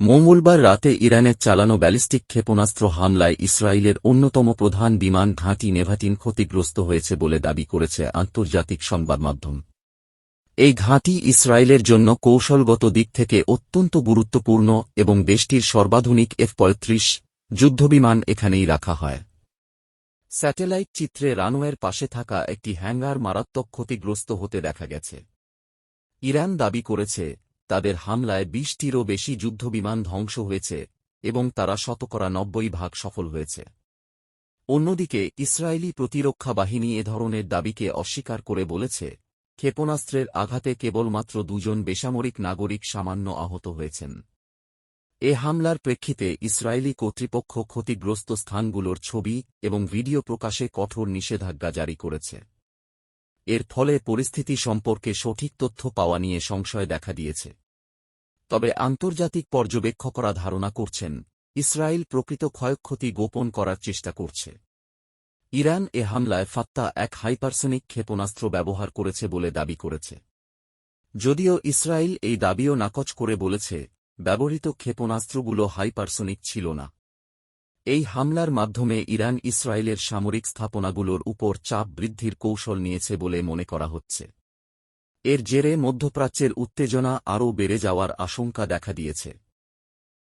মঙ্গলবার রাতে ইরানের চালানো ব্যালিস্টিক ক্ষেপণাস্ত্র হামলায় ইসরায়েলের অন্যতম প্রধান বিমান ঘাঁটি নেভাটিন ক্ষতিগ্রস্ত হয়েছে বলে দাবি করেছে আন্তর্জাতিক সংবাদ মাধ্যম। এই ঘাঁটি ইসরায়েলের জন্য কৌশলগত দিক থেকে অত্যন্ত গুরুত্বপূর্ণ এবং দেশটির সর্বাধুনিক এফ পঁয়ত্রিশ যুদ্ধবিমান এখানেই রাখা হয়। স্যাটেলাইট চিত্রে রানওয়ের পাশে থাকা একটি হ্যাঙ্গার মারাত্মক ক্ষতিগ্রস্ত হতে দেখা গেছে। ইরান দাবি করেছে তাদের হামলায় বিশটিরও বেশি যুদ্ধবিমান ধ্বংস হয়েছে এবং তারা শতকরা নব্বই ভাগ সফল হয়েছে। অন্যদিকে, ইসরায়েলি প্রতিরক্ষা বাহিনী এ ধরনের দাবিকে অস্বীকার করে বলেছে, ক্ষেপণাস্ত্রের আঘাতে কেবলমাত্র দুজন বেসামরিক নাগরিক সামান্য আহত হয়েছেন। এ হামলার প্রেক্ষিতে ইসরায়েলি কর্তৃপক্ষ ক্ষতিগ্রস্ত স্থানগুলোর ছবি এবং ভিডিও প্রকাশে কঠোর নিষেধাজ্ঞা জারি করেছে। এর ফলে পরিস্থিতি সম্পর্কে সঠিক তথ্য পাওয়া নিয়ে সংশয় দেখা দিয়েছে। তবে আন্তর্জাতিক পর্যবেক্ষকরা ধারণা করছেন, ইসরায়েল প্রকৃত ক্ষয়ক্ষতি গোপন করার চেষ্টা করছে। ইরান এ হামলায় ফাত্তা এক হাইপারসনিক ক্ষেপণাস্ত্র ব্যবহার করেছে বলে দাবি করেছে। যদিও ইসরায়েল এই দাবিও নাকচ করে বলেছে, ব্যবহৃত ক্ষেপণাস্ত্রগুলো হাইপারসনিক ছিল না। এই হামলার মাধ্যমে ইরান ইসরায়েলের সামরিক স্থাপনাগুলোর উপর চাপ বৃদ্ধির কৌশল নিয়েছে বলে মনে করা হচ্ছে। এর জেরে মধ্যপ্রাচ্যের উত্তেজনা আরও বেড়ে যাওয়ার আশঙ্কা দেখা দিয়েছে।